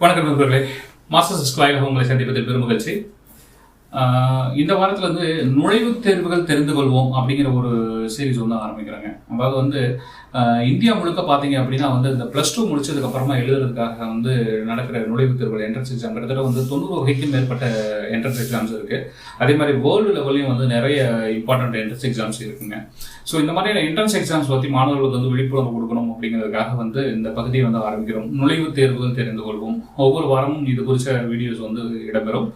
வணக்கம் நண்பர்களே. Master square உங்களை சந்திப்பதில் பெருமகிழ்ச்சி இந்த வாரத்தில் வந்து நுழைவுத் தேர்வுகள் தெரிந்து கொள்வோம் அப்படிங்கிற ஒரு சீரீஸ் வந்து ஆரம்பிக்கிறாங்க. அதாவது வந்து இந்தியா முழுக்க பார்த்தீங்க அப்படின்னா வந்து இந்த ப்ளஸ் டூ முடிச்சதுக்கப்புறமா எழுதுறதுக்காக வந்து நடக்கிற நுழைவுத் தேர்வுகள் என்ட்ரன்ஸ் எக்ஸாம் கிட்டத்தட்ட வந்து தொண்ணூறு வகைக்கும் மேற்பட்ட என்ட்ரன்ஸ் எக்ஸாம்ஸ் இருக்குது அதே மாதிரி வேர்ல்டு லெவல்லையும் வந்து நிறைய இம்பார்ட்டன்ட் என்ட்ரன்ஸ் எக்ஸாம்ஸ் இருக்குங்க. ஸோ இந்த மாதிரியான என்ட்ரன்ஸ் எக்ஸாம்ஸ் பற்றி மாணவர்களுக்கு வந்து விழிப்புணர்வு கொடுக்கணும் அப்படிங்கிறதுக்காக வந்து இந்த பகுதியை வந்து ஆரம்பிக்கிறோம். நுழைவுத் தேர்வுகள் தெரிந்து கொள்வோம். ஒவ்வொரு வாரமும் இது குறித்த வீடியோஸ் வந்து இடம்பெறும்.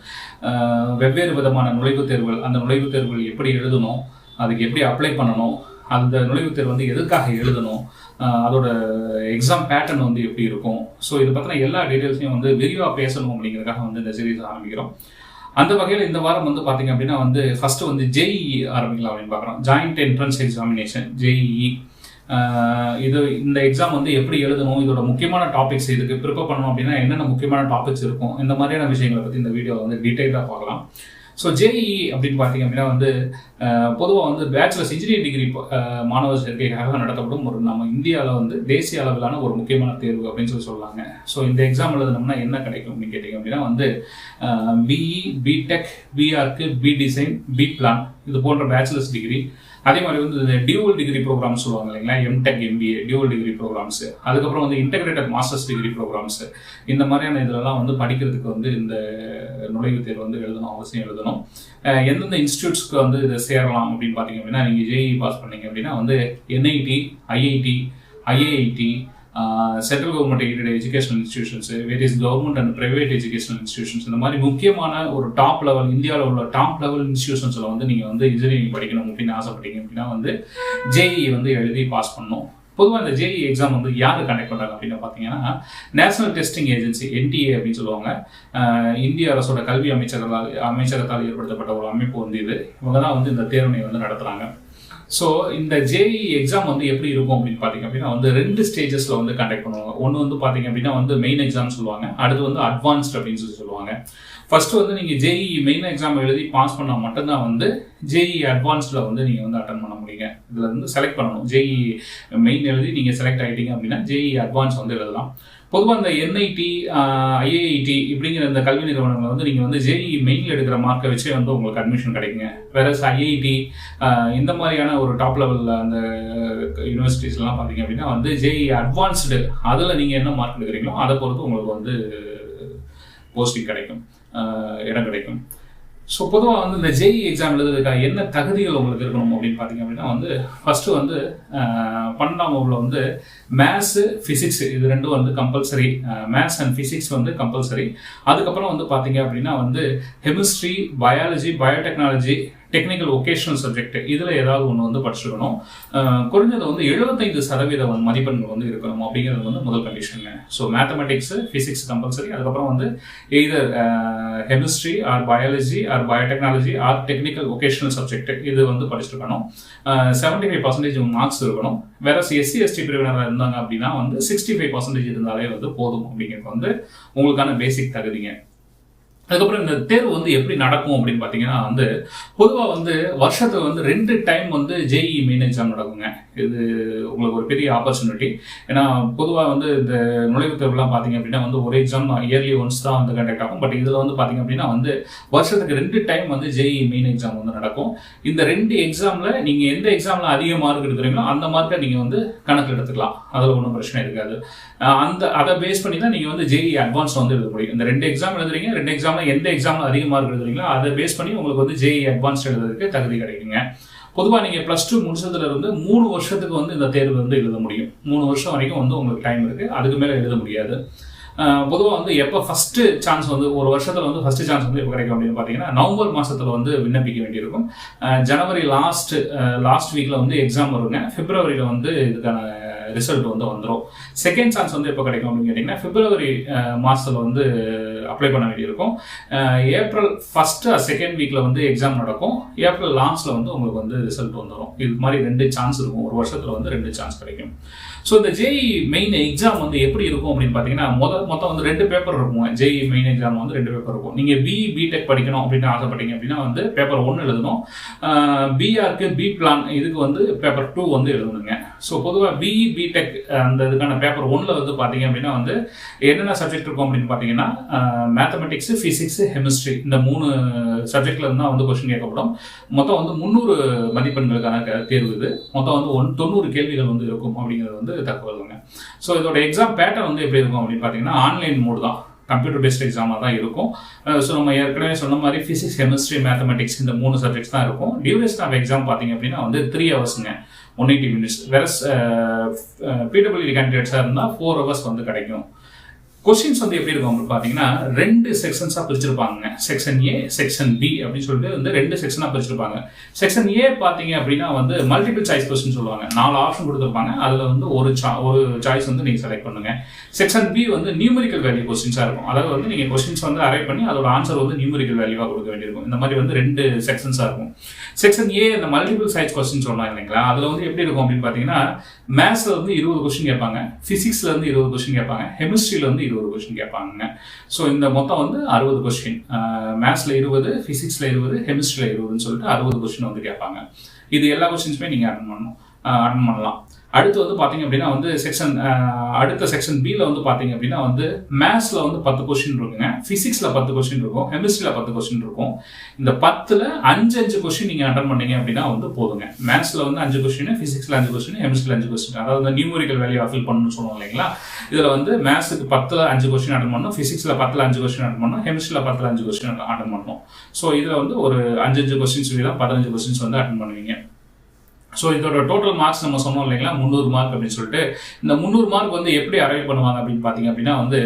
வெவ்வேறு வெவ்வேறு விதமான நுழைவுத் தேர்வுகள் அந்த நுழைவுத் தேர்வுகள் எப்படி எழுதணும் அதுக்கு எப்படி அப்ளை பண்ணணும் அந்த நுழைவுத் தேர்வு வந்து எதுக்காக எழுதணும் அதோட எக்ஸாம் பேட்டர்ன் வந்து எப்படி இருக்கும். ஸோ இதை பற்றின எல்லா டீட்டெயில்ஸையும் வந்து விரிவாக பேசணும் அப்படிங்கிறதுக்காக வந்து இந்த சீரீஸ் ஆரம்பிக்கிறோம். அந்த வகையில் இந்த வாரம் வந்து பார்த்தீங்க அப்படின்னா வந்து ஃபஸ்ட்டு வந்து ஜேஇஇ ஆரம்பிக்கலாம் அப்படின்னு பார்க்குறோம். ஜாயிண்ட் என்ட்ரன்ஸ் எக்ஸாமினேஷன் ஜேஇஇ இது இந்த எக்ஸாம் வந்து எப்படி எழுதணும்? இதோட முக்கியமான டாபிக்ஸ் இதுக்கு ப்ரிப்பேர் பண்ணணும் அப்படின்னா என்னென்ன முக்கியமான டாபிக்ஸ் இருக்கும்? இந்த மாதிரியான விஷயங்களை பற்றி இந்த வீடியோவில் வந்து டீட்டெயிலாக பார்க்கலாம். ஸோ ஜேஇஇ அப்படின்னு பார்த்தீங்க அப்படின்னா வந்து பொதுவாக வந்து பேச்சுலர்ஸ் இன்ஜினியரிங் டிகிரி மாணவர் சேர்க்கைக்காக நடத்தப்படும் ஒரு நம்ம இந்தியாவில் வந்து தேசிய அளவிலான ஒரு முக்கியமான தேர்வு அப்படின்னு சொல்லி சொல்லுவாங்க ஸோ இந்த எக்ஸாம் எழுதணும்னா என்ன கிடைக்கும் அப்படின்னு கேட்டிங்க அப்படின்னா வந்து பிஇ பிடெக் பிஆர்க்கு பி டிசைன் பி பிளான் இது போன்ற பேச்சுலர்ஸ் டிகிரி அதே மாதிரி வந்து இந்த டியூவல் டிகிரி ப்ரோக்ராம்ஸ் சொல்லுவாங்க இல்லைங்களா? MTech MBA dual degree programs அதுக்கப்புறம் வந்து இன்டெகிரேட்டட் மாஸ்டர்ஸ் டிகிரி ப்ரோக்ராம்ஸ் இந்த மாதிரியான இதெல்லாம் வந்து படிக்கிறதுக்கு வந்து இந்த நுழைவுத் தேர்வு வந்து எழுதணும் அவசியம் எழுதணும். எந்தெந்த இன்ஸ்டியூட்ஸ்க்கு வந்து இதை சேரலாம் அப்படின்னு பார்த்தீங்க அப்படின்னா நீங்கள் ஜேஇ பாஸ் பண்ணீங்க அப்படின்னா வந்து NIT IIT IIIT central government aided educational institutions various government and private educational institutions இந்த மாதிரி முக்கியமான ஒரு டாப் லெவல் இந்தியாவில் உள்ள டாப் லெவல் இன்ஸ்டியூஷன்ஸில் வந்து நீங்கள் வந்து இன்ஜினியரிங் படிக்கணும் அப்படின்னு ஆசைப்பட்டீங்க அப்படின்னா வந்து ஜேஇ வந்து எழுதி பாஸ் பண்ணணும். பொதுவாக இந்த ஜேஇ எக்ஸாம் வந்து யார் கண்டக்ட் பண்ணுறாங்க அப்படின்னு பார்த்தீங்கன்னா நேஷனல் டெஸ்டிங் ஏஜென்சி என்டிஏ அப்படின்னு சொல்லுவாங்க. இந்திய அரசோட கல்வி அமைச்சகத்தால் அமைச்சகத்தால் ஏற்படுத்தப்பட்ட ஒரு அமைப்பு வந்து இது. இவங்க தான் வந்து இந்த தேர்வினை வந்து நடத்துகிறாங்க ஸோ இந்த ஜேஇ எக்ஸாம் வந்து எப்படி இருக்கும் அப்படின்னு பார்த்தீங்க அப்படின்னா வந்து ரெண்டு ஸ்டேஜஸில் வந்து கண்டக்ட் பண்ணுவாங்க. ஒன்று வந்து பார்த்தீங்க அப்படின்னா வந்து மெயின் எக்ஸாம் சொல்லுவாங்க. அடுத்து வந்து அட்வான்ஸ்ட் அப்படின்னு சொல்லி சொல்லுவாங்க. ஃபர்ஸ்ட் வந்து நீங்கள் ஜேஇ மெயின் எக்ஸாம் எழுதி பாஸ் பண்ணால் மட்டும்தான் வந்து ஜேஇ அட்வான்ஸ்டில் வந்து நீங்கள் வந்து அட்டன் பண்ண முடியுங்க. இதில் வந்து செலக்ட் பண்ணணும். ஜேஇ மெயின் எழுதி நீங்கள் செலக்ட் ஆகிட்டீங்க அப்படின்னா ஜேஇ அட்வான்ஸ் வந்து எழுதலாம். பொதுவாக இந்த என்ஐடி ஐஐடி இப்படிங்கிற இந்த கல்வி நிறுவனங்கள் வந்து நீங்கள் வந்து ஜேஇ மெயினில் எடுக்கிற மார்க்கை வச்சே வந்து உங்களுக்கு அட்மிஷன் கிடைக்குங்க. வேற ஐஐடி இந்த மாதிரியான ஒரு டாப் லெவலில் அந்த யூனிவர்சிட்டிஸ்லாம் பார்த்தீங்க அப்படின்னா வந்து ஜேஇ அட்வான்ஸ்டு அதில் நீங்கள் என்ன மார்க் எடுக்கிறீங்களோ அதை பொறுத்து உங்களுக்கு வந்து போஸ்டிங் கிடைக்கும் இடம் கிடைக்கும். ஸோ பொதுவாக வந்து இந்த ஜேஇ எக்ஸாம் எழுதுறதுக்காக என்ன தகுதிகள் உங்களுக்கு இருக்கணும் அப்படின்னு பார்த்தீங்க அப்படின்னா வந்து ஃபஸ்ட்டு வந்து பன்னெண்டாம் வகுப்பில் வந்து மேத்ஸு ஃபிசிக்ஸ் இது ரெண்டும் வந்து கம்பல்சரி மேத்ஸ் அண்ட் ஃபிசிக்ஸ் வந்து கம்பல்சரி அதுக்கப்புறம் வந்து பார்த்தீங்க அப்படின்னா வந்து chemistry biology biotechnology technical vocational subject இதில் ஏதாவது ஒன்று வந்து படிச்சிருக்கணும். குறைஞ்சது வந்து எழுபத்தைந்து சதவீத வந்து மதிப்பெண்கள் வந்து இருக்கணும் அப்படிங்கிறது வந்து முதல் கண்டிஷனுங்க ஸோ மேத்தமெட்டிக்ஸு ஃபிசிக்ஸ் கம்பல்சரி அதுக்கப்புறம் வந்து either chemistry or biology or biotechnology or technical vocational subject இது வந்து படிச்சிருக்கணும். செவன்டி ஃபைவ் பர்சன்டேஜ் மார்க்ஸ் இருக்கணும். வேற எஸ்சி எஸ்டி பிரிவினராக இருந்தாங்க அப்படின்னா வந்து சிக்ஸ்டி ஃபைவ் பர்சன்டேஜ் இருந்தாலே வந்து போதும் அப்படிங்கிறது வந்து உங்களுக்கான பேசிக் தகுதிங்க. அதுக்கப்புறம் இந்த தேர்வு வந்து எப்படி நடக்கும் அப்படின்னு பார்த்தீங்கன்னா வந்து பொதுவாக வந்து வருஷத்துக்கு வந்து ரெண்டு டைம் வந்து ஜேஇ மெயின் எக்ஸாம் நடக்குங்க. இது உங்களுக்கு ஒரு பெரிய ஆப்பர்ச்சுனிட்டி ஏன்னா பொதுவாக வந்து இந்த நுழைவுத் தேர்வுலாம் பார்த்தீங்க அப்படின்னா வந்து ஒரு எக்ஸாம் இயர்லி ஒன்ஸ் தான் வந்து கண்டக்ட் ஆகும். பட் இதில் வந்து பார்த்தீங்க அப்படின்னா வந்து வருஷத்துக்கு ரெண்டு டைம் வந்து ஜேஇ மெயின் எக்ஸாம் வந்து நடக்கும். இந்த ரெண்டு எக்ஸாமில் நீங்கள் எந்த எக்ஸாமில் அதிக மார்க் எடுக்கிறீங்களோ அந்த மார்க்கை நீங்கள் வந்து கணக்கில் எடுத்துக்கலாம். அதில் ஒன்றும் பிரச்சனை இருக்காது. அந்த அதை பேஸ் பண்ணி தான் நீங்கள் வந்து ஜேஇ அட்வான்ஸ் வந்து எழுத முடியும் இந்த ரெண்டு எக்ஸாம் எழுதுறீங்க ரெண்டு எக்ஸாம் எக்ஸாமில் எந்த எக்ஸாமில் அதிக மார்க் அதை பேஸ் பண்ணி உங்களுக்கு வந்து ஜேஇ அட்வான்ஸ் எழுதுறதுக்கு தகுதி கிடைக்குங்க. பொதுவாக நீங்கள் ப்ளஸ் டூ முடிச்சதுலேருந்து மூணு வருஷத்துக்கு வந்து இந்த தேர்வு வந்து எழுத முடியும். மூணு வருஷம் வரைக்கும் வந்து உங்களுக்கு டைம் இருக்குது அதுக்கு மேலே எழுத முடியாது. பொதுவாக வந்து எப்போ ஃபஸ்ட்டு சான்ஸ் வந்து ஒரு வருஷத்தில் வந்து ஃபஸ்ட்டு சான்ஸ் வந்து எப்போ கிடைக்கும் அப்படின்னு பார்த்தீங்கன்னா நவம்பர் மாதத்தில் வந்து விண்ணப்பிக்க வேண்டியிருக்கும். ஜனவரி லாஸ்ட் லாஸ்ட் வீக்கில் வந்து எக்ஸாம் வருங்க. பிப்ரவரியில் வந்து இதுக்கான ரிசல்ட் வந்து வந்துடும் செகண்ட் சான்ஸ் வந்து எப்போ கிடைக்கும் அப்படின்னு கேட்டிங்கன்னா பிப்ரவரி மாதத்தில் வந்து அப்ளை பண்ண வேண்டியிருக்கும். ஏப்ரல் ஃபஸ்ட்டு செகண்ட் வீக்கில் வந்து எக்ஸாம் நடக்கும். ஏப்ரல் லாஸ்ட்டில் வந்து உங்களுக்கு வந்து ரிசல்ட் வந்துடும் இது மாதிரி ரெண்டு சான்ஸ் இருக்கும். ஒரு வருஷத்தில் வந்து ரெண்டு சான்ஸ் கிடைக்கும். ஸோ இந்த ஜெய் மெயின் எக்ஸாம் வந்து எப்படி இருக்கும் அப்படின்னு பார்த்தீங்கன்னா முதல் மொத்தம் வந்து ரெண்டு பேப்பர் இருக்கும். ஜெய் மெயின் எக்ஸாம் வந்து ரெண்டு பேப்பர் இருக்கும். நீங்கள் பி பிடெக் படிக்கணும் அப்படின்னு ஆசைப்பட்டீங்க அப்படின்னா வந்து பேப்பர் ஒன்று எழுதணும். பிஆருக்கு பி பிளான் இதுக்கு வந்து பேப்பர் டூ வந்து எழுதணுங்க. ஸோ பொதுவாக பிஇ பிடெக் அந்த இதுக்கான பேப்பர் ஒன்றில் வந்து பார்த்தீங்க அப்படின்னா வந்து என்னென்ன சப்ஜெக்ட் இருக்கும் அப்படின்னு பார்த்தீங்கன்னா மேத்தமெட்டிக்ஸ் ஃபிசிக்ஸ் கெமிஸ்ட்ரி இந்த மூணு சப்ஜெக்ட்ல இருந்தால் வந்து கொஸ்டின் கேட்கப்படும். மொத்தம் வந்து முந்நூறு மதிப்பெண்களுக்கான தேர்வு இது. மொத்தம் வந்து ஒன் தொண்ணூறு கேள்விகள் வந்து இருக்கும் அப்படிங்கிறது வந்து தகவலுங்க. ஸோ இதோட எக்ஸாம் பேட்டர் வந்து எப்படி இருக்கும் அப்படின்னு பார்த்தீங்கன்னா ஆன்லைன் மோடு தான். கம்ப்யூட்டர் பேஸ்ட் எக்ஸாமாக தான் இருக்கும். ஸோ நம்ம ஏற்கனவே சொன்ன மாதிரி ஃபிசிக்ஸ் கெமிஸ்ட்ரி மேத்தமெட்டிக்ஸ் இந்த மூணு சப்ஜெக்ட்ஸ் தான் இருக்கும். டியூரேஷன் ஆஃப் எக்ஸாம் பார்த்தீங்க அப்படின்னா வந்து த்ரீ ஹவர்ஸுங்க ஒன் எயிட்டி மினிட்ஸ் வேற பிடபிள்யூ கேண்டிடேட்ஸாக இருந்தால் ஃபோர் ஹவர்ஸ் வந்து கிடைக்கும். கொஸ்டின்ஸ் வந்து எப்படி இருக்கும் அப்படின்னு பார்த்தீங்கன்னா ரெண்டு செக்ஷன்ஸாக பிரிச்சிருப்பாங்க செக்ஷன் ஏ செக்ஷன் பி அப்படின்னு சொல்லிட்டு வந்து ரெண்டு செக்ஷனாக பிரிச்சிருப்பாங்க. செக்ஷன் ஏ பார்த்தீங்க அப்படின்னா வந்து மல்டிபிள் சாய்ஸ் கொஸ்டின் சொல்லுவாங்க. நாலு ஆப்ஷன் கொடுத்துருப்பாங்க. அதில் வந்து ஒரு சா ஒரு சாய்ஸ் வந்து நீங்கள் செலக்ட் பண்ணுங்க. செக்ஷன் பி வந்து நியூமரிக்கல் வேல்யூ கொஸ்டின்ஸாக இருக்கும். அதாவது வந்து நீங்கள் கொஸ்டின்ஸ் வந்து அரைவ் பண்ணி அதோட ஆன்சர் வந்து நியூமரிக்கல் வேல்யூவாக கொடுக்க வேண்டியிருக்கும். இந்த மாதிரி வந்து ரெண்டு செக்ஷன்ஸாக இருக்கும். செக்ஷன் ஏ இந்த மல்டிபிள் சைஸ் கொஸ்டின் சொன்னாங்க இல்லைங்களா? அதில் வந்து எப்படி இருக்கும் அப்படின்னு பார்த்தீங்கன்னா மேத்ஸில் வந்து இருபது கொஸ்டின் கேட்பாங்க. ஃபிசிக்ஸ்ல இருந்து இருபது கொஸ்டின் கேட்பாங்க. கெமிஸ்ட்ரியில இருந்து இருபது கொஸ்டின் கேட்பாங்க ஸோ இந்த மொத்தம் வந்து அறுபது கொஸ்டின் மேத்ஸில் இருபது ஃபிசிக்ஸில் இருபது கெமிஸ்ட்ரியில் இருபதுன்னு சொல்லிட்டு அறுபது கொஸ்டின் வந்து கேட்பாங்க. இது எல்லா கொஸ்டின்ஸுமே நீங்கள் அட்டன் பண்ணணும். அட்டன் பண்ணலாம். அடுத்து வந்து பார்த்தீங்க அப்படின்னா வந்து செக்ஷன் அடுத்த செக்ஷன் பியில் வந்து பார்த்தீங்க அப்படின்னா வந்து மேத்ஸில் வந்து பத்து கொஸ்டின் இருக்குங்க. ஃபிசிக்ஸில் பத்து கொஸ்டின் இருக்கும். கெமிஸ்ட்ரியில் பத்து கொஸ்டின் இருக்கும். இந்த பத்தில் அஞ்சு அஞ்சு கொஸ்டின் நீங்கள் அட்டன் பண்ணீங்க அப்படின்னா வந்து போதுங்க. மேத்ஸில் வந்து அஞ்சு கொஸ்டின் ஃபிசிக்ஸில் அஞ்சு கொஸ்டின் கெமிஸ்ட்ரியில் அஞ்சு கொஸ்டின் அதாவது நியூமரிக்கல் வேல்யூ ஃபில் பண்ணணும்னு சொல்லுவோம் இல்லைங்களா? இதில் வந்து மேத்ஸுக்கு பத்தில் அஞ்சு கொஸ்டின் அட்டன் பண்ணணும். ஃபிசிக்ஸில் பத்தில் அஞ்சு கொஸ்டின் அட்டன் பண்ணணும். கெமிஸ்ட்ரியில் பத்தில் அஞ்சு கொஸ்டின் அட்டன் பண்ணணும். ஸோ இதில் வந்து ஒரு அஞ்சு அஞ்சு கொஸ்டின்ஸ் சொல்லி தான் பதினஞ்சு கொஸ்டின்ஸ் வந்து அட்டன் பண்ணுவீங்க. ஸோ இதோட டோட்டல் மார்க்ஸ் நம்ம சொன்னோம் இல்லைங்களா? முந்நூறு மார்க் அப்படின்னு சொல்லிட்டு. இந்த முந்நூறு மார்க் வந்து எப்படி அரைவ் பண்ணுவாங்க அப்படின்னு பார்த்தீங்க அப்படின்னா வந்து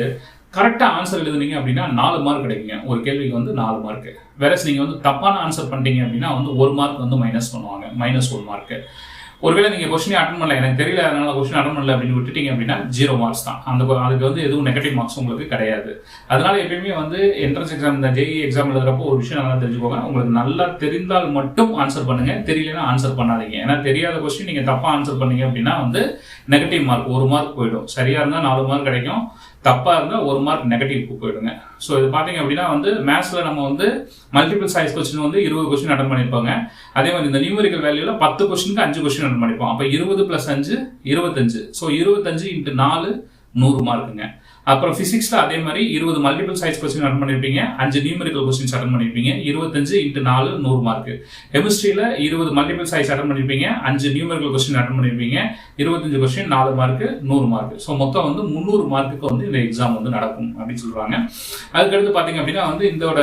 கரெக்டாக ஆன்சர் எழுதுனீங்க அப்படின்னா நாலு மார்க் கிடைக்குங்க. ஒரு கேள்விக்கு வந்து நாலு மார்க் வேறஸ் நீங்கள் வந்து தப்பான ஆன்சர் பண்ணிட்டீங்க அப்படின்னா வந்து ஒரு மார்க் வந்து மைனஸ் பண்ணுவாங்க. மைனஸ் ஒரு மார்க்கு ஒருவேளை நீங்கள் கொஸ்டின் அட்டன் பண்ணல எனக்கு தெரியல அதனால கொஸ்டின் அட்டன் பண்ணல அப்படின்னு விட்டுட்டீங்க அப்படின்னா ஜீரோ மார்க்ஸ் தான். அந்த அதுக்கு வந்து எதுவும் நெகட்டிவ் மார்க்ஸ் உங்களுக்கு கிடையாது. அதனால எப்பயுமே வந்து என்ட்ரன்ஸ் எக்ஸாம் இந்த ஜேஇ எக்ஸாம் எழுதுறப்போ ஒரு விஷயம் நல்லா தெரிஞ்சுக்கோங்க. உங்களுக்கு நல்லா தெரிந்தால் மட்டும் ஆன்சர் பண்ணுங்க. தெரியலனா ஆன்சர் பண்ணாதீங்க. ஏன்னா தெரியாத கொஸ்டின் நீங்கள் தப்பாக ஆன்சர் பண்ணீங்க அப்படின்னா வந்து நெகட்டிவ் மார்க் ஒரு மார்க் போயிடும். சரியா இருந்தால் நாலு மார்க் கிடைக்கும். தப்பாக இருந்தால் ஒரு மார்க் நெகட்டிவ் போயிடுங்க. ஸோ இது பார்த்தீங்க அப்படின்னா வந்து மேத்ஸில் நம்ம வந்து மல்டிபிள் சைஸ் கொஸ்டின் வந்து இருபது கொஸ்டின் அட்டன் பண்ணியிருப்பாங்க அதே மாதிரி இந்த நியூமரிக்கல் வேல்யூவில் பத்து கொஸ்டினுக்கு அஞ்சு கொஸ்டின் அட்டன் பண்ணிப்போம் அப்போ இருபது ப்ளஸ் அஞ்சு இருபத்தஞ்சு. ஸோ இருபத்தஞ்சு இன்ட்டு நாலு நூறு மார்க்குங்க அப்புறம் பிசிக்ஸ்ல அதே மாதிரி இருபது மல்டிபிள் சைஸ் கொஸ்டின் அட்டன் பண்ணியிருப்பீங்க அஞ்சு நியூமரிக்கல் கொஸ்டின்ஸ் அட்டன் பண்ணியிருப்பீங்க இருபத்தஞ்சு இன்ட்டு நாலு நூறு மார்க் கெமிஸ்ட்ரியில் இருபது மல்டிபிள் சைஸ் அட்டன் பண்ணியிருப்பீங்க அஞ்சு நியூமரிக்கல் கொஸ்டின் அட்டன் பண்ணியிருப்பீங்க இருபத்தஞ்சு கொஸ்டின் நாலு மார்க் நூறு மார்க் ஸோ மொத்தம் வந்து முந்நூறு மார்க்குக்கு வந்து இந்த எக்ஸாம் வந்து நடக்கும் அப்படின்னு சொல்கிறாங்க அதுக்கடுத்து பார்த்தீங்க அப்படின்னா வந்து இதோட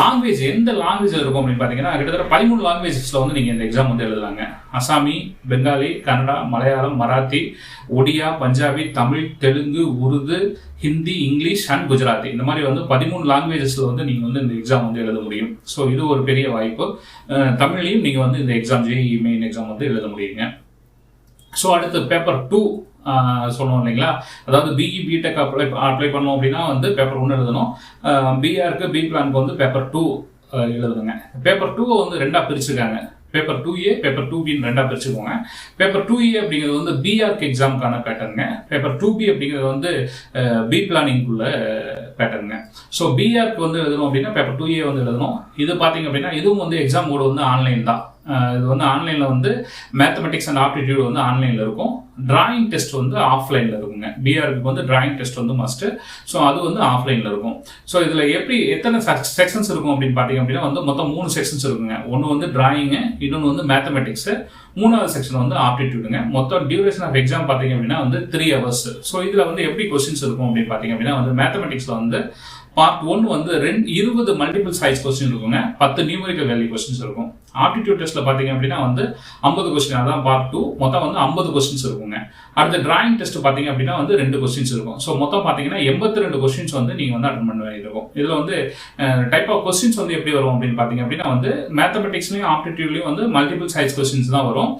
லாங்குவேஜ் எந்த லாங்குவேஜ் இருக்கும் அப்படின்னு பார்த்தீங்கன்னா கிட்டத்தட்ட பதிமூணு லாங்குவேஜஸில் வந்து நீங்கள் இந்த எக்ஸாம் வந்து எழுதலாங்க. அசாமி பெங்காலி கன்னடா மலையாளம் மராத்தி ஒடியா பஞ்சாபி தமிழ் தெலுங்கு உரு உருது ஹிந்தி இங்கிலீஷ் அண்ட் குஜராத்தி. இந்த மாதிரி வந்து பதிமூணு லாங்குவேஜஸில் வந்து நீங்கள் வந்து இந்த எக்ஸாம் வந்து எழுத முடியும். ஸோ இது ஒரு பெரிய வாய்ப்பு. தமிழ்லையும் நீங்கள் வந்து இந்த எக்ஸாம் ஜேஇ மெயின் எக்ஸாம் வந்து எழுத முடியுங்க. ஸோ அடுத்து பேப்பர் டூ சொன்னோம் இல்லைங்களா? அதாவது பிஇ பிடெக் அப்ளை அப்ளை பண்ணோம் அப்படின்னா வந்து பேப்பர் ஒன்று எழுதணும். பிஆருக்கு பி பிளானுக்கு வந்து பேப்பர் டூ எழுதணுங்க பேப்பர் டூ வந்து ரெண்டாக பிரிச்சுருக்காங்க. Paper two A paper two பின்னு ரெண்டாக பிரிச்சுக்கோங்க. பேப்பர் டூ ஏ அப்படிங்கிறது வந்து பிஆர்க் எக்ஸாமுக்கான பேட்டர்னுங்க பேப்பர் டூ பி அப்படிங்கிறது வந்து பி பிளானிங்குள்ள பேட்டர்னுங்க ஸோ பிஆர்க்கு வந்து எழுதணும் அப்படின்னா பேப்பர் டூ ஏ வந்து எழுதணும். இது பார்த்தீங்க அப்படின்னா இதுவும் வந்து எக்ஸாம் மோடு வந்து ஆன்லைன் தான். இது வந்து ஆன்லைனில் வந்து மேத்தமெட்டிக்ஸ் அண்ட் ஆப்டிடியூட் வந்து ஆன்லைனில் இருக்கும். டிராயிங் டெஸ்ட் வந்து ஆஃப்லைனில் இருக்குங்க. பிஆருக்கு வந்து டிராயிங் டெஸ்ட் வந்து மஸ்ட்டு ஸோ அது வந்து ஆஃப்லைனில் இருக்கும். ஸோ இதில் எப்படி எத்தனை செக்ஷன்ஸ் இருக்கும் அப்படின்னு பார்த்தீங்க அப்படின்னா வந்து மொத்தம் மூணு செக்ஷன்ஸ் இருக்குங்க. ஒன்று வந்து டிராயிங்கு இன்னொன்று வந்து மேத்தமெட்டிக்ஸு மூணாவது செக்ஷன் வந்து ஆப்டிடியூடுங்க மொத்தம் டியூரேஷன் ஆஃப் எக்ஸாம் பார்த்தீங்க அப்படின்னா வந்து த்ரீ ஹவர்ஸ் ஸோ இதில் வந்து எப்படி கொஸ்டின்ஸ் இருக்கும் அப்படின்னு பார்த்தீங்க அப்படின்னா வந்து மேத்தமெட்டிக்ஸில் வந்து பார்ட் ஒன் வந்து ரெண்டு இருபது மல்டிபிள் சைஸ் கொஸ்டின் இருக்குங்க. பத்து நியூமரிக்கல் வேல்யூ கொஸ்டின்ஸ் இருக்கும். ஆப்டிடியூட் டெஸ்ட்ல பாத்தீங்க அப்படின்னா வந்து ஐம்பது கொஸ்டின் அதான் பார்ட் டூ மொத்தம் வந்து ஐம்பது கொஸ்டின்ஸ் இருக்குங்க. அடுத்த டிராயிங் டெஸ்ட் பாத்தீங்க அப்படின்னா வந்து ரெண்டு கொஸ்டின்ஸ் இருக்கும். ஸோ மொத்தம் பாத்தீங்கன்னா எண்பத்தி ரெண்டு கொஸ்டின்ஸ் வந்து நீங்க வந்து அட்டன் பண்ண வேண்டியிருக்கும் இதுல வந்து டைப் ஆஃப் கொஸ்டின்ஸ் வந்து எப்படி வரும் அப்படின்னு பாத்தீங்க அப்படின்னா வந்து மேத்தமெட்டிக்ஸ்லயும் ஆப்டிடியூட்லயும் வந்து மல்டிபிள் சைஸ் கொஸ்டின்ஸ் தான் வரும்.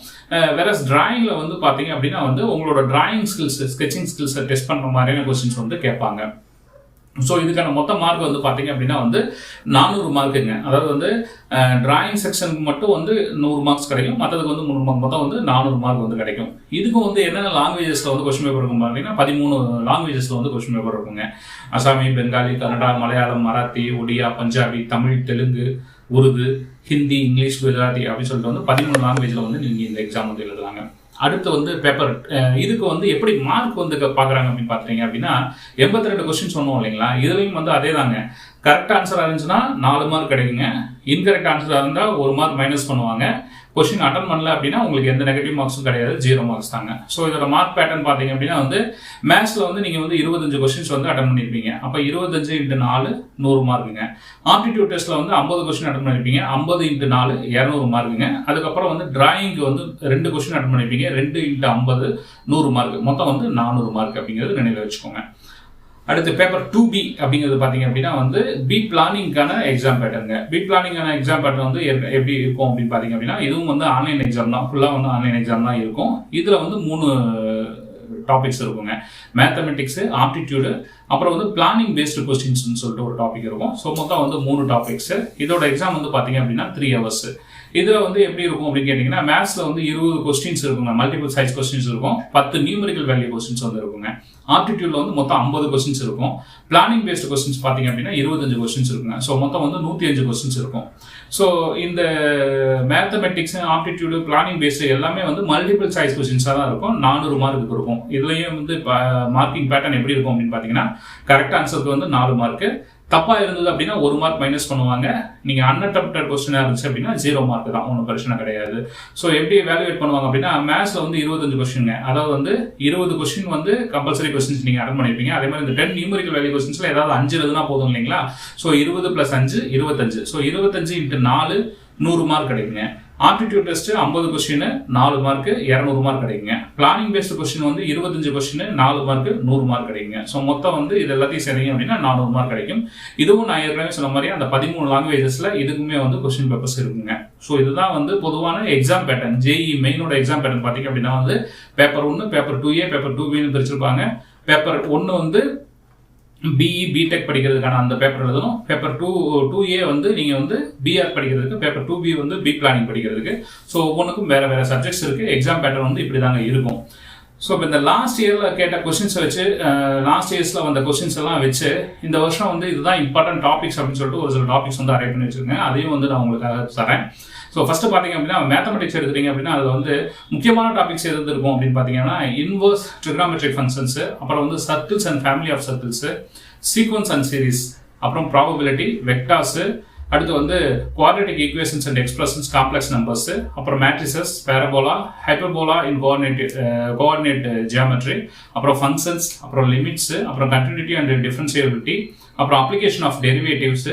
வேற டிராயிங்ல வந்து பாத்தீங்க அப்படின்னா வந்து உங்களோட டிராயிங் ஸ்கில்ஸ் ஸ்கெச்சிங் ஸ்கில்ஸை டெஸ்ட் பண்ற மாதிரியான கொஸ்டின்ஸ் வந்து கேட்பாங்க. ஸோ இதுக்கான மொத்த மார்க் வந்து பார்த்தீங்க அப்படின்னா வந்து நானூறு மார்க்குங்க அதாவது வந்து டிராயிங் செக்ஷனுக்கு மட்டும் வந்து நூறு மார்க்ஸ் கிடைக்கும். மற்றதுக்கு வந்து முந்நூறு மார்க் மொத்தம் வந்து நானூறு மார்க் வந்து கிடைக்கும். இதுக்கும் வந்து என்னென்ன லாங்குவேஜஸில் வந்து கொஸ்டின் பேப்பர் இருக்கும் பார்த்தீங்கன்னா பதிமூணு லாங்குவேஜஸில் வந்து கொஸ்டின் பேப்பர் இருக்குங்க. அசாமி பெங்காலி கன்னடா மலையாளம் மராத்தி ஒடியா பஞ்சாபி தமிழ் தெலுங்கு உருது ஹிந்தி இங்கிலீஷ் குஜராத்தி அப்படின்னு சொல்லிட்டு வந்து பதிமூணு லாங்குவேஜில் வந்து நீங்கள் இந்த எக்ஸாம் வந்து எழுதுறாங்க. அடுத்து வந்து பேப்பர் இதுக்கு வந்து எப்படி மார்க் வந்து பார்க்குறாங்க அப்படின்னு பார்த்தீங்க அப்படின்னா எண்பத்தி ரெண்டு கொஸ்டின் சொன்னோம் இல்லைங்களா? இதுலையும் வந்து அதே தாங்க கரெக்ட் ஆன்சராக இருந்துச்சுன்னா நாலு மார்க் கிடைக்குங்க. இன்கரெக்ட் ஆன்சராக இருந்தால் ஒரு மார்க் மைனஸ் பண்ணுவாங்க. கொஸ்டின் அட்டன் பண்ணல அப்படின்னா உங்களுக்கு எந்த நெகட்டிவ் மார்க்ஸும் கிடையாது ஜீரோ மார்க்ஸ் தாங்க. ஸோ இதோட மார்க் பேட்டர்ன் பார்த்தீங்க அப்படின்னா வந்து மேத்ஸில் வந்து நீங்கள் வந்து இருபத்தஞ்சு கொஸ்டின்ஸ் வந்து அட்டன் பண்ணியிருப்பீங்க அப்போ இருபத்தஞ்சு இன்ட்டு நாலு நூறு மார்க்குங்க ஆப்டிடியூட் டெஸ்ட்டில் வந்து ஐம்பது கொஸ்டின் அட்டன் பண்ணியிருப்பீங்க ஐம்பது இன்ட்டு நாலு இரநூறு மார்க்குங்க அதுக்கப்புறம் வந்து டிராயிங்க்கு வந்து ரெண்டு கொஸ்டின் அட்டன் பண்ணியிருப்பீங்க ரெண்டு இன்ட்டு ஐம்பது நூறு மார்க் மொத்தம் வந்து நானூறு மார்க் அப்படிங்கிறது நினைவில் வச்சுக்கோங்க. அடுத்து பேப்பர் டூ பி அப்படிங்கிறது பார்த்தீங்க அப்படின்னா வந்து பி பிளானிங்கான எக்ஸாம் பேட்டர்ங்க பி பிளானிங்கான எக்ஸாம் பேட்டர் வந்து எப்படி இருக்கும் அப்படின்னு பார்த்தீங்க அப்படின்னா இதுவும் வந்து ஆன்லைன் எக்ஸாம் தான். ஃபுல்லாக வந்து ஆன்லைன் எக்ஸாம் தான் இருக்கும். இதில் வந்து மூணு டாபிக்ஸ் இருக்குங்க. மேத்தமெட்டிக்ஸு ஆப்டிடியூடு அப்புறம் வந்து பிளானிங் பேஸ்டு கொஸ்டின்ஸ்னு சொல்லிட்டு ஒரு டாபிக் இருக்கும். ஸோ மொத்தம் வந்து மூணு டாபிக்ஸு இதோட எக்ஸாம் வந்து பார்த்தீங்க அப்படின்னா த்ரீ ஹவர்ஸு இதில் வந்து எப்படி இருக்கும் அப்படின்னு கேட்டிங்கன்னா மேத்ஸில் வந்து இருபது கொஸ்டின்ஸ் இருக்குங்க. மல்டிபிள் சைஸ் கொஸ்டின்ஸ் இருக்கும். பத்து நியூமரிக்கல் வேல்யூ கொஸ்டின்ஸ் வந்து இருக்குங்க. ஆப்டிடியூட்ல வந்து மொத்தம் ஐம்பது கொஸ்டின்ஸ் இருக்கும். பிளானிங் பேஸ்ட் கொஸ்டின்ஸ் பார்த்தீங்க அப்படின்னா இருபத்தஞ்சு கொஸ்டின்ஸ் இருக்குங்க. ஸோ மொத்தம் வந்து நூற்றி அஞ்சு கொஸ்டின்ஸ் இருக்கும். ஸோ இந்த மேத்தமெட்டிக்ஸ் ஆப்டிடியூடு பிளானிங் பேஸ்டு எல்லாமே வந்து மல்டிபிள் சைஸ் கொஸ்டின்ஸாக தான் இருக்கும். நானூறு மார்க்கு இருக்கும். இதுலேயும் வந்து மார்க்கிங் பேட்டர்ன் எப்படி இருக்கும் அப்படின்னு பார்த்தீங்கன்னா கரெக்ட் ஆன்சருக்கு வந்து நாலு மார்க்கு தப்பா இருந்தது அப்படின்னா ஒரு மார்க் மைனஸ் பண்ணுவாங்க. நீங்க அன்அட்டம்ப்டட் கொஸ்டினா இருந்துச்சு அப்படின்னா ஜீரோ மார்க் தான். ஒன்றும் பிரச்சனை கிடையாது. ஸோ எப்படி வேல்யூவேட் பண்ணுவாங்க அப்படின்னா மேத்ஸ்ல வந்து இருபத்தஞ்சு கொஸ்டின்ங்க அதாவது வந்து இருபது கொஸ்டின் வந்து கம்பல்சரி கொஸ்டின்ஸ் நீங்க அட்டன் பண்ணிருப்பீங்க. அதே மாதிரி இந்த டென் நியூமரிக்கல் வேல்யூ கொஸ்டின்ஸ்ல ஏதாவது அஞ்சு எழுதுனா போதும் இல்லைங்களா? ஸோ இருபது பிளஸ் அஞ்சு இருபத்தஞ்சு. ஸோ இருபத்தஞ்சு இன்ட்டு நாலு நூறு மார்க் கிடைக்குங்க. ஆப்டிடியூட் டெஸ்ட் ஐம்பது கொஸ்டின் நாலு மார்க் இரநூறு மார்க் கிடைக்குங்க. பிளானிங் பேஸ்டு கொஸ்டின் வந்து இருபத்தஞ்சு கொஸ்டின் நாலு மார்க் நூறு மார்க் கிடைக்குங்க. ஸோ மொத்தம் வந்து இது எல்லாத்தையும் சரிங்க அப்படின்னா நானூறு மார்க் கிடைக்கும். இதுவும் நான் ஏற்கனவே சொன்ன மாதிரி அந்த பதிமூணு லாங்குவேஜஸ்ல இதுக்குமே வந்து கொஸ்டின் பேப்பர்ஸ் இருக்குங்க. ஸோ இதுதான் வந்து பொதுவான எக்ஸாம் பேட்டர்ன் ஜேஇ மெயினோட எக்ஸாம் பேட்டர்ன் பார்த்தீங்க அப்படின்னா வந்து பேப்பர் ஒன்று paper two A paper two பின்னு பிரிச்சிருப்பாங்க. பேப்பர் ஒன்று வந்து பிஇ பிடெக் படிக்கிறதுக்கான அந்த பேப்பர் எழுதணும். பேப்பர் டூ டூ ஏ வந்து நீங்கள் வந்து பிஆர் படிக்கிறதுக்கு பேப்பர் டூ பி வந்து பி பிளானிங் படிக்கிறதுக்கு. ஸோ ஒவ்வொன்றுக்கும் வேறு வேறு சப்ஜெக்ட்ஸ் இருக்குது எக்ஸாம் பேட்டர் வந்து இப்படி தாங்க இருக்கும். ஸோ இப்போ இந்த லாஸ்ட் இயரில் கேட்ட கொஸ்டின்ஸை வச்சு லாஸ்ட் இயர்ஸில் வந்த கொஸ்டின்ஸ் எல்லாம் வச்சு இந்த வருஷம் வந்து இதுதான் இம்பார்ட்டன்ட் டாபிக்ஸ் அப்படின்னு சொல்லிட்டு ஒரு சில டாபிக்ஸ் வந்து அரேஞ்ச் பண்ணி வச்சிருக்கேன். அதையும் வந்து நான் உங்களுக்காக தரேன். ஸோ ஃபஸ்ட்டு பார்த்தீங்க அப்படின்னா மேத்தமெட்டிக்ஸ் எடுத்துட்டீங்க அப்படின்னா அதில் வந்து முக்கியமான டாபிக்ஸ் எது இருக்கும் அப்படின்னு பார்த்தீங்கன்னா இன்வர்ஸ் ட்ரிக்னாமெட்ரிக் ஃபங்க்ஷன்ஸு அப்புறம் வந்து circles and family of circles sequence and series அப்புறம் ப்ராபபிலிட்டி வெக்டாஸு அடுத்து வந்து quadratic equations and expressions complex numbers அப்புறம் matrices parabola hyperbola in coordinate coordinate geometry அப்புறம் ஃபங்க்ஷன்ஸ் அப்புறம் லிமிட்ஸ் அப்புறம் கண்டினியூட்டி அண்ட் டிஃபரன்சியபிலிட்டி அப்புறம் application of derivatives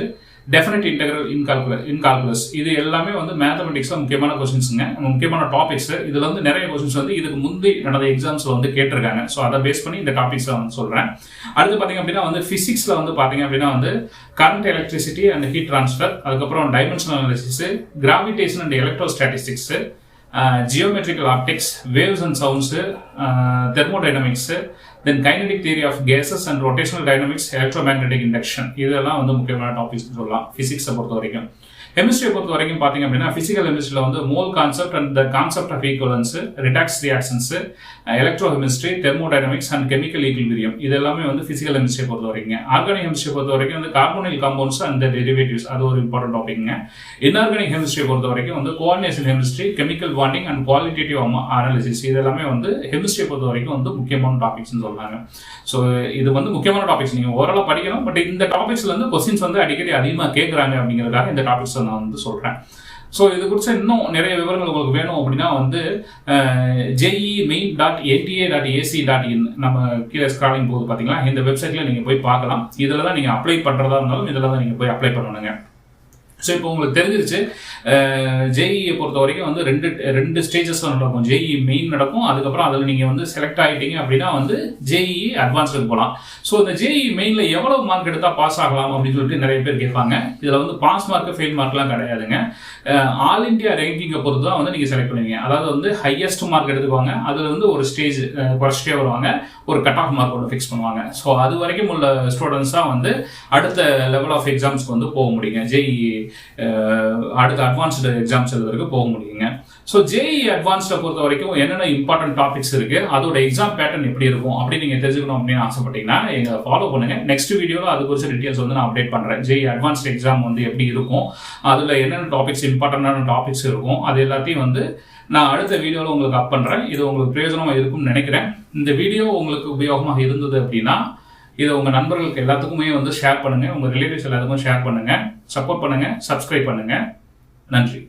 definite integral இன்கால்குலர் in calculus இது எல்லாமே வந்து மேத்தமெட்டிக்ஸில் முக்கியமான கொஸ்டின்ஸுங்க முக்கியமான டாபிக்ஸ் இதில் வந்து நிறைய கொஸ்டின்ஸ் வந்து இதுக்கு முந்தி நடந்த எக்ஸாம்ஸில் வந்து கேட்டிருக்காங்க. ஸோ அதை பேஸ் பண்ணி இந்த டாபிக்ஸ் வந்து சொல்கிறேன் அடுத்து பார்த்தீங்க அப்படின்னா வந்து ஃபிசிக்ஸில் வந்து பார்த்தீங்க அப்படின்னா வந்து current electricity and heat transfer அதுக்கப்புறம் dimensional analysis gravitation and electrostatics geometrical optics waves and sounds thermodynamics then kinetic theory of gases and rotational dynamics electromagnetic induction இதெல்லாம் வந்து முக்கியமான டாபிக்ஸ் சொல்லலாம். பிசிக்ஸை பொறுத்த வரைக்கும் கெமிஸ்ட்ரியை பொறுத்த வரைக்கும் பார்த்தீங்க அப்படின்னா ஃபிசிக்கல் கெமிஸ்ட்ரியில் வந்து mole concept and the concept of equivalence redox reactions electrochemistry thermodynamics and chemical equilibrium இது எல்லாமே வந்து ஃபிசிக்கல் கெமிஸ்ட்ரியை பொறுத்த வரைக்கும் ஆர்கானிக் கெமிஸ்ட்ரியை பொறுத்த வரைக்கும் வந்து கார்போனில் காம்பவுண்ட்ஸ் அண்ட் டெரிவேட்டிவ்ஸ் அது ஒரு இம்பார்ட்டன்ட் டாபிக்ங்க இன்ஆர்கானிக் கெமிஸ்ட்ரியை பொறுத்த வரைக்கும் வந்து coordination chemistry chemical bonding and qualitative analysis இது எல்லாமே வந்து கெமிஸ்ட்ரியை பொறுத்த வரைக்கும் வந்து முக்கியமான டாபிக்ஸ்னு சொல்கிறாங்க ஸோ இது வந்து முக்கியமான டாபிக்ஸ் நீங்கள் ஓரளவு படிக்கணும் பட் இந்த டாபிக்ஸ்ல வந்து கொஸ்டின்ஸ் வந்து அடிக்கடி அதிகமாக கேட்குறாங்க அப்படிங்கிறதுக்காக இந்த டாபிக்ஸ் நான் வந்து சொல்றேன். ஸோ இது குறித்து இன்னும் நிறைய விவரங்கள் உங்களுக்கு வேணும் அப்படின்னா வந்து JEE main dot NTA dot AC dot in நம்ம கீழே ஸ்க்ராலிங் போது பார்த்தீங்கன்னா இந்த வெப்சைட்டில் நீங்கள் போய் பார்க்கலாம். இதில் தான் நீங்கள் அப்ளை பண்ணுறதா இருந்தாலும் இதில் தான் நீங்கள் போய் அப்ளை பண்ணணுங்க. ஸோ இப்போ உங்களுக்கு தெரிஞ்சிருச்சு. ஜேஇயை பொறுத்த வரைக்கும் வந்து ரெண்டு ரெண்டு ஸ்டேஜஸில் நடக்கும். ஜேஇ மெயின் நடக்கும். அதுக்கப்புறம் அதில் நீங்கள் வந்து செலக்ட் ஆகிட்டீங்க அப்படின்னா வந்து ஜேஇ அட்வான்ஸுக்கு போகலாம் ஸோ இந்த ஜேஇ மெயினில் எவ்வளோ மார்க் எடுத்தால் பாஸ் ஆகலாம் அப்படின்னு சொல்லிட்டு நிறைய பேர் கேட்பாங்க. இதில் வந்து பாஸ் மார்க் ஃபெயில் மார்க்லாம் கிடையாதுங்க. ஆல் இந்தியா ரேங்கிங்கை பொறுத்து தான் வந்து நீங்கள் செலக்ட் பண்ணுவீங்க. அதாவது வந்து ஹையஸ்ட் மார்க் எடுத்துக்குவாங்க. அதில் வந்து ஒரு ஸ்டேஜ் குறைச்சிட்டே வருவாங்க. ஒரு கட் ஆஃப் மார்க் ஒன்று ஃபிக்ஸ் பண்ணுவாங்க. ஸோ அது வரைக்கும் உள்ள ஸ்டூடெண்ட்ஸ் தான் வந்து அடுத்த லெவல் ஆஃப் எக்ஸாம்ஸ்க்கு வந்து போக முடியுங்க. ஜேஇ அடுத்த அட்வான்ஸ்டு எக்ஸாம்ஸ் எழுதுறதுக்கு போக முடியுங்க. ஸோ ஜேஇ அட்வான்ஸ்டை பொறுத்த வரைக்கும் என்னென்ன இம்பார்ட்டன்ட் டாபிக்ஸ் இருக்கு அதோட எக்ஸாம் பேட்டர்ன் எப்படி இருக்கும் அப்படின்னு நீங்க தெரிஞ்சுக்கணும் அப்படின்னு ஆசைப்பட்டீங்கன்னா எங்க ஃபாலோ பண்ணுங்க. நெக்ஸ்ட் வீடியோவில் அது குறித்த டீட்டெயில்ஸ் வந்து நான் அப்டேட் பண்றேன். ஜேஇ அட்வான்ஸ்ட் எக்ஸாம் வந்து எப்படி இருக்கும் அதுல என்னென்ன டாபிக்ஸ் இம்பார்ட்டன்டான டாபிக்ஸ் இருக்கும் அது எல்லாத்தையும் வந்து நான் அடுத்த வீடியோவில் உங்களுக்கு அப் பண்ணுறேன் இது உங்களுக்கு பிரயோஜனமாக இருக்கும்னு நினைக்கிறேன். இந்த வீடியோ உங்களுக்கு உபயோகமாக இருந்தது அப்படின்னா இதை உங்கள் நண்பர்களுக்கு எல்லாத்துக்குமே வந்து ஷேர் பண்ணுங்கள் உங்கள் ரிலேட்டிவ்ஸ் எல்லாத்துக்கும் ஷேர் பண்ணுங்கள் சப்போர்ட் பண்ணுங்கள் சப்ஸ்கிரைப் பண்ணுங்கள் நன்றி.